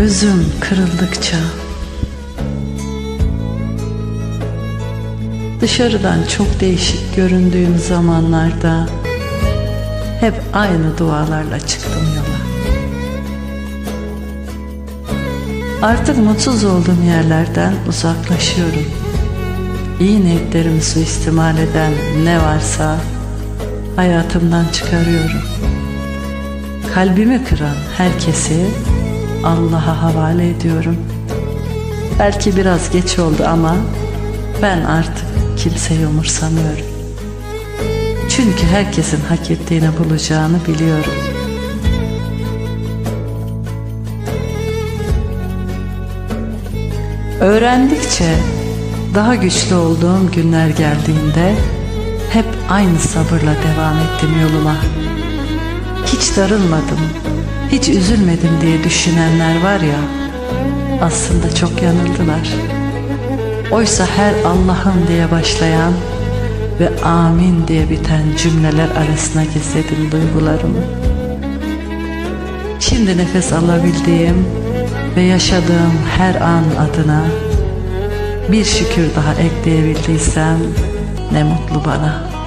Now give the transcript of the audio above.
Gözüm kırıldıkça Dışarıdan çok değişik göründüğüm zamanlarda hep aynı dualarla çıktım yola. Artık mutsuz olduğum yerlerden uzaklaşıyorum. İyi niyetlerimi suistimal eden ne varsa hayatımdan çıkarıyorum. Kalbimi kıran herkesi Allah'a havale ediyorum. Belki biraz geç oldu ama ben artık kimseyi umursamıyorum. Çünkü herkesin hak ettiğini bulacağını biliyorum. Öğrendikçe daha güçlü olduğum günler geldiğinde hep aynı sabırla devam ettim yoluma. Hiç darılmadım, hiç üzülmedim diye düşünenler var ya, aslında çok yanıldılar. Oysa her Allah'ım diye başlayan ve amin diye biten cümleler arasına gizledim duygularımı. Şimdi nefes alabildiğim ve yaşadığım her an adına bir şükür daha ekleyebildiysem ne mutlu bana.''